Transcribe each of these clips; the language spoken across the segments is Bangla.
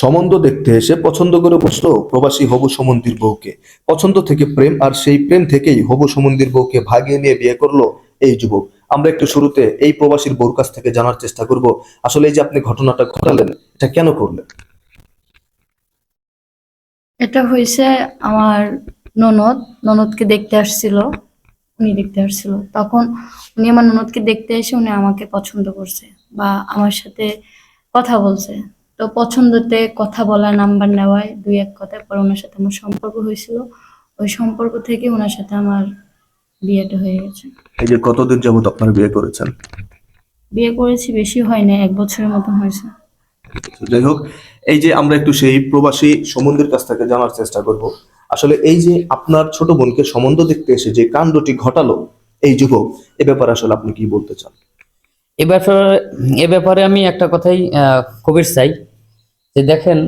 সম্বন্ধ দেখতে এসে পছন্দ করে বসল প্রবাসী হবু সমন্দির বউকে। পছন্দ থেকে প্রেম আর সেই প্রেম থেকেই হবু সমন্দির বউকে ভাগিয়ে নিয়ে বিয়ে করল এই যুবক। আমরা একটু শুরুতে এই প্রবাসীর বউর কাছ থেকে জানার চেষ্টা করব, আসলে এই যে আপনি ঘটনাটা ঘটালেন, এটা কেন করলেন? এটা হয়েছে আমার ননদ, ননদকে দেখতে আসছিল, উনি দেখতে আসছিল। তখন উনি আমার ননদকে দেখতে এসে উনি আমাকে পছন্দ করছে বা আমার সাথে কথা বলছে। তো পছন্দতে কথা বলা নাম্বার নেওয়ায় দুই এক কথায় পর ওনার সাথে আমার সম্পর্ক হয়েছিল। ওই সম্পর্ক থেকে ওনার সাথে আমার বিয়েটা হয়ে গেছে। এই যে কতদিন যাবত আপনারা বিয়ে করেছেন? বিয়ে করেছি বেশি হয় না এক বছরের মতন হয়েছে। যাই হোক এই যে আমরা একটু সেই প্রবাসী সমন্দির কাছ থেকে জানার চেষ্টা করব। আসলে এই যে আপনার ছোট বোনকে সম্বন্ধ দেখতে এসে যে কাণ্ডটি ঘটালো এই যুবক এ ব্যাপারে আসলে আপনি কি বলতে চান? এ ব্যাপারে এ ব্যাপারে আমি একটা কথাই আহ, কবির চাই। যে দেখেন,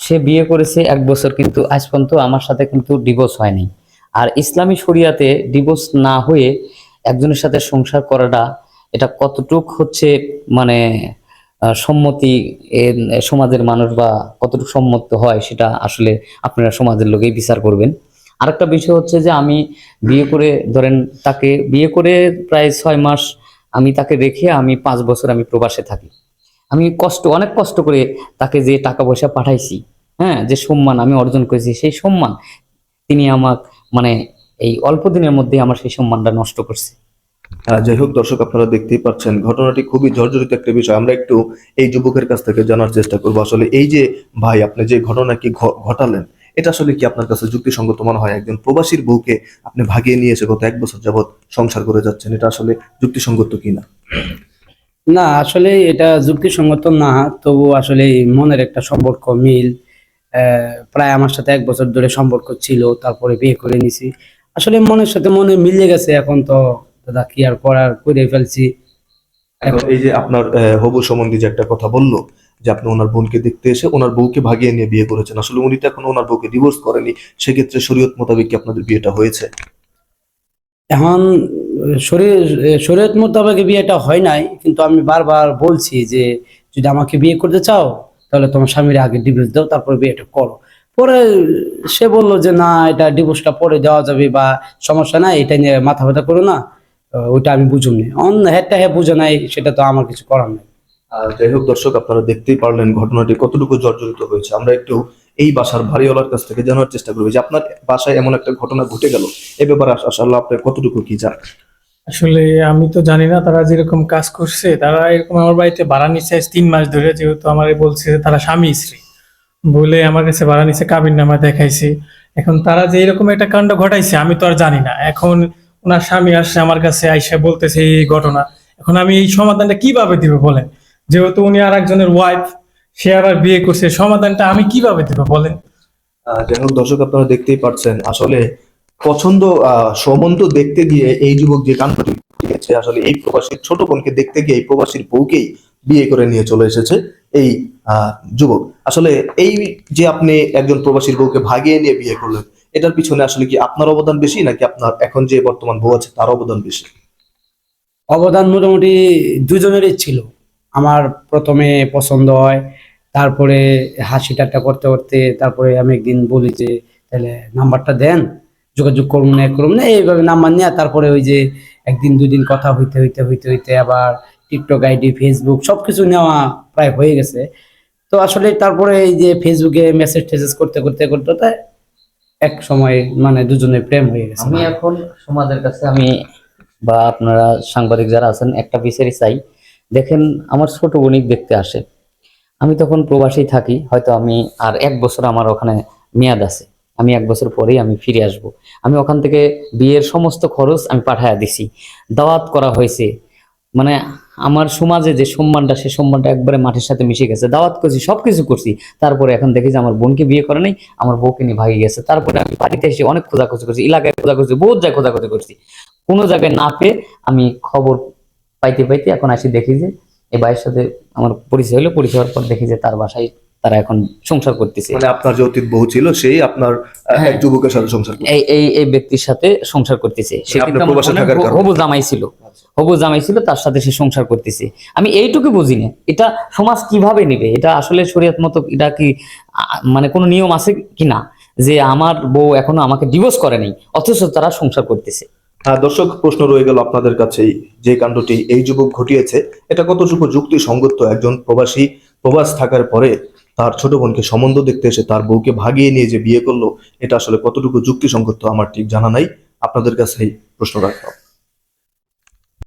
সে বিয়ে করেছে এক বছর, কিন্তু আজ পর্যন্ত আমার সাথে কিন্তু ডিভোর্স হয়নি। আর ইসলামী শরিয়াতে ডিভোর্স না হয়ে একজনের সাথে সংসার করাটা, এটা কতটুক হচ্ছে মানে সম্মতি সমাজের মানুষ বা কতটুকু সম্মত হয় সেটা আসলে আপনারা সমাজের লোকেই বিচার করবেন। আরেকটা বিষয় হচ্ছে যে আমি বিয়ে করে, ধরেন তাকে, বিয়ে করে প্রায় ছয় মাস আমি তাকে রেখে আমি পাঁচ বছর আমি প্রবাসে থাকি। আমি কষ্ট অনেক কষ্ট করে তাকে যে টাকা পয়সা পাঠাইছি হ্যাঁ যে সম্মান আমি অর্জন করেছি সেই সম্মান তিনি আমার মানে এই অল্প দিনের মধ্যে আমার সেই সম্মানটা নষ্ট করছে। আহ, যাই হোক দর্শক আপনারা দেখতেই পাচ্ছেন ঘটনাটি খুবই জর্জরিত একটা বিষয়। আমরা একটু এই যুবকের কাছ থেকে জানার চেষ্টা করব। আসলে এই যে ভাই আপনি যে ঘটনা কি ঘটালেন এটা আসলে কি আপনার কাছে যুক্তিসঙ্গত মনে হয়? একজন প্রবাসীর বউকে আপনি ভাগিয়ে নিয়ে এসে গত এক বছর যাবত সংসার করে যাচ্ছেন এটা আসলে যুক্তিসঙ্গত কিনা? না আসলে এটা যুক্তিসঙ্গত না তবু আসলে মনের একটা সম্পর্ক মিল প্রায় আমার সাথে এক বছর ধরে সম্পর্ক ছিল তারপরে বিয়ে করে নিছি। আসলে মনের সাথে মনে মিলে গেছে এখন তো দাদা কি আর করার করে ফেলছি। এই যে আপনার হবু সম্বন্ধে যে একটা কথা বলল যে আপনি ওনার বোনকে দেখতে এসে ওনার বউকে ভাগিয়ে নিয়ে বিয়ে করেছেন আসলে উনি তো এখন ওনার বউকে ডিভোর্স করেনি সেক্ষেত্রে শরীয়ত মোতাবেক কি আপনাদের বিয়েটা হয়েছে? এখন শরীর শরীয়ত মোতাবেক বিয়েটা হয় নাই, কিন্তু আমি বারবার বলছি যে যদি আমাকে বিয়ে করতে চাও, তাহলে তোমার স্বামীর আগে ডিভোর্স দাও, তারপর বিয়েটা করো। পরে সে বলল যে, না, এটা ডিভোর্সটা পরে দেওয়া যাবে বা সমস্যা নাই, এটা নিয়ে মাথা ব্যথা করো না। ওইটা আমি বুঝুমনি অন্য হ্যাটটা হ্যাঁ বুঝে নাই, সেটা তো আমার কিছু করার নেই। যাই হোক দর্শক, আপনারা দেখতেই পারলেন ঘটনাটি কতটুকু জর্জরিত হয়েছে। আমরা একটু এই বাসার বাড়িওয়ালার কাছ থেকে জানার চেষ্টা করব যে, আপনার বাসায় এমন একটা ঘটনা ঘটে গেল। এ ব্যাপারে আস- আসলে আপনি কতটুকু কি জানেন আসলে আমি তো জানি না তারা যেরকম কাজ করছে, তারা এরকম আমার বাড়িতে ভাড়া নিচ্ছে তিন মাস ধরে, যেহেতু আমার বলছে তারা স্বামী স্ত্রী। বলে আমার কাছে ভাড়া নিচ্ছে কাবির নামা দেখাইছে। এখন তারা যে এরকম একটা কাণ্ড ঘটাইছে, আমি তো আর জানি না। এখন ওনার স্বামী আসছে আমার কাছে, আইসা বলতেছে এই ঘটনা। এখন আমি এই সমাধানটা কীভাবে দিব বলেন? যেহেতু উনি আর একজনের ওয়াইফ সে আবার বিয়ে করছে, সমাধানটা আমি কীভাবে দিব বলেন? যাই হোক দর্শক, আপনারা দেখতেই পাচ্ছেন আসলে পছন্দ সম্বন্ধ দেখতে গিয়ে এই যুবক যে কাণ্ডটি ঘটিয়েছে আসলে এই প্রবাসীর ছোট বোনকে দেখতে গিয়ে এই প্রবাসীর বউকেই বিয়ে করে নিয়ে চলে এসেছে এই যুবক। আসলে এই যে আপনি একজন প্রবাসীর বউকে ভাগিয়ে নিয়ে বিয়ে করলেন, এটার পিছনে আসলে কি আপনার অবদান বেশি, নাকি আপনার এখন যে বর্তমান বউ আছে তার অবদান বেশি? অবদান মোটামুটি দুজনেরই ছিল। আমার প্রথমে পছন্দ হয়, তারপরে হাসি ঠাট্টা করতে করতে তারপরে আমি একদিন বলি যে, তাহলে নাম্বারটা দেন। যোগাযোগ করুন না করুন না এইভাবে নাম্বার নেওয়া তারপরে ওই যে একদিন, দুদিন কথা হইতে হইতে হইতে হইতে আবার টিকটক আইডি ফেসবুক সবকিছু নেওয়া প্রায় হয়ে গেছে। তো আসলে তারপরে এই যে ফেসবুকে মেসেজ টেসেজ করতে করতে করতে এক সময় মানে দুজনে প্রেম হয়ে গেছে। আমি এখন সমাজের কাছে আমি বা আপনারা সাংবাদিক যারা আছেন, একটা বিচারই চাই। দেখেন, আমার ছোট বোনিক দেখতে আসে। আমি তখন প্রবাসী থাকি, হয়তো আমি আর এক বছর আমার ওখানে মেয়াদ আছে। আমি এক বছর পরেই আমি ফিরে আসব। আমি ওখান থেকে বিয়ের সমস্ত খরচ আমি পাঠায়া দিছি। দাওয়াত করা হয়েছে। মানে আমার সমাজে যে সম্মানটা, সে সম্মানটা একবারে মাঠের সাথে মিশে গেছে। দাওয়াত করছি, সবকিছু করছি। তারপরে এখন দেখি যে আমার বোনকে বিয়ে করে নাই, আমার বউকে নিয়ে ভাগি গেছে। তারপরে আমি বাড়িতে এসে অনেক খোঁজাখুঁজি করছি, এলাকায় খোঁজাখুঁজি, বহুত জায়গায় খোঁজাখুঁজি করছি। কোনো জায়গায় না পেয়ে আমি খবর পাইতে পাইতে এখন আসি দেখি যে এই ভাইয়ের সাথে আমার পরিচয় হলো, পরিচয় হওয়ার পর দেখি যে তার বাসায় তারা এখন সংসার করতেছে। মানে আপনার যে অতীত বউ ছিল সেই আপনার এক যুবকের সাথে সংসার এই এই এই ব্যক্তির সাথে সংসার করতেছে। সে মানে। হবু জামাই ছিল। হবু জামাই ছিল তার সাথে সে সংসার করতেছে। আমি এইটুকু বুঝি না। এটা সমাজ কীভাবে নেবে? এটা আসলে শরীয়ত মতো এটা কি মানে কোনো নিয়ম আছে কি না? যে আমার বউ এখনও আমাকে ডিভোর্স করেনি অথচ তারা সংসার করতেছে। হ্যাঁ দর্শক প্রশ্ন রয়ে গেল আপনাদের কাছেই। যে কাণ্ডটি এই যুবক ঘটিয়েছে এটা কতটুকু যুক্তিসঙ্গত? একজন প্রবাসী প্রবাস থাকার পরে তার ছোট বোনকে সম্বন্ধ দেখতে এসে তার বউকে ভাগিয়ে নিয়ে যে বিয়ে করল, এটা আসলে কতটুকু যুক্তিসঙ্গত আমার ঠিক জানা নাই। আপনাদের কাছেই প্রশ্ন রাখলাম।